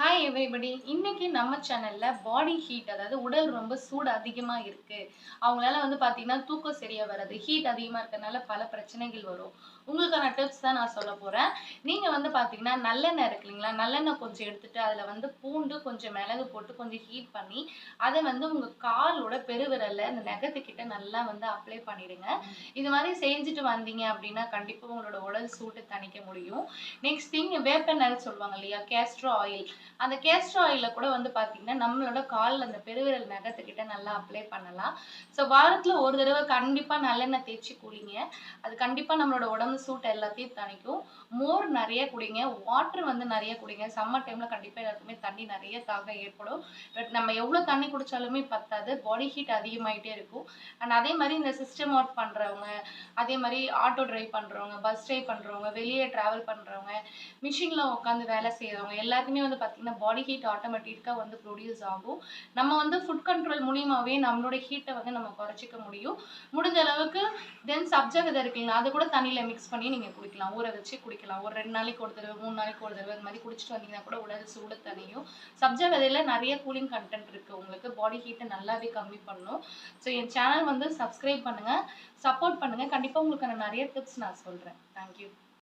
Hi everybody இன்னைக்கு நம்ம சேனல்ல பாடி ஹீட் அதாவது உடல் ரொம்ப சூடு அதிகமாக இருக்கு. அவங்களால வந்து பார்த்தீங்கன்னா தூக்கம் சரியா வராது. ஹீட் அதிகமா இருக்கிறதுனால பல பிரச்சனைகள் வரும். உங்களுக்கான டிப்ஸ் தான் நான் சொல்ல போறேன். நீங்க வந்து பார்த்தீங்கன்னா நல்லெண்ணெய் இருக்கு இல்லைங்களா? நல்லெண்ணெய் கொஞ்சம் எடுத்துட்டு அதில் வந்து பூண்டு கொஞ்சம் மிளகு போட்டு கொஞ்சம் ஹீட் பண்ணி அதை வந்து உங்க காலோட பெருவிரல்ல அந்த நகத்துக்கிட்ட நல்லா வந்து அப்ளை பண்ணிடுங்க. இது மாதிரி செஞ்சுட்டு வந்தீங்க அப்படின்னா கண்டிப்பாக உங்களோட உடல் சூட்டை தணிக்க முடியும். நெக்ஸ்ட் திங் வேப்பெண்ணெய் சொல்லுவாங்க இல்லையா? கேஸ்ட்ரோ ஆயில் அந்த கேஸ்டர் ஆயில கூட வந்து பாத்தீங்கன்னா நம்மளோட கால்ல அந்த பெருவிரல் நகத்துக்கிட்ட நல்லா அப்ளை பண்ணலாம். ஸோ வாரத்துல ஒரு தடவை கண்டிப்பா நல்லெண்ணெய் தேய்ச்சி குடிங்க. அது கண்டிப்பா நம்மளோட உடம்பு சூட் எல்லாத்தையும் தணிக்கும். மோர் நிறைய குடிங்க. வாட்டர் வந்து நிறைய குடிங்க. சம்மர் டைம்ல கண்டிப்பா எல்லாருக்குமே தண்ணி நிறைய தாகம் ஏற்படும். பட் நம்ம எவ்வளவு தண்ணி குடிச்சாலுமே பத்தாது. பாடி ஹீட் அதிகமாயிட்டே இருக்கும். அண்ட் அதே மாதிரி இந்த சிஸ்டம் ஒர்க் பண்றவங்க அதே மாதிரி ஆட்டோ டிரைவ் பண்றவங்க பஸ் டிரைவ் பண்றவங்க வெளியே டிராவல் பண்றவங்க மிஷினில் உட்காந்து வேலை செய்யறவங்க எல்லாருக்குமே வந்து பார்த்தீங்கன்னா இந்த பாடி ஹீட் ஆட்டோமேட்டிக்காக வந்து ப்ரொடியூஸ் ஆகும். நம்ம வந்து ஃபுட் கண்ட்ரோல் மூலியமாகவே நம்மளோட ஹீட்டை வந்து நம்ம குறைச்சிக்க முடியும். முடிஞ்ச அளவுக்கு தென் சப்ஜா விதை இருக்குங்களா அது கூட தண்ணியில் மிக்ஸ் பண்ணி நீங்கள் குடிக்கலாம். ஊற வச்சு குடிக்கலாம். ஒரு ரெண்டு நாளைக்கு ஒரு தடவை மூணு நாளைக்கு ஒரு தடவை இந்த மாதிரி குடிச்சிட்டு வந்தீங்கன்னா கூட உடல் சூடு தனியும் சப்ஜா விதையில் நிறைய கூலிங் கண்டென்ட் இருக்குது உங்களுக்கு பாடி ஹீட்டை நல்லாவே கம்மி பண்ணும். ஸோ என் சேனல் வந்து சப்ஸ்கிரைப் பண்ணுங்கள் சப்போர்ட் பண்ணுங்கள் கண்டிப்பாக உங்களுக்கு நான் நிறைய டிப்ஸ் நான் சொல்கிறேன் தேங்க்யூ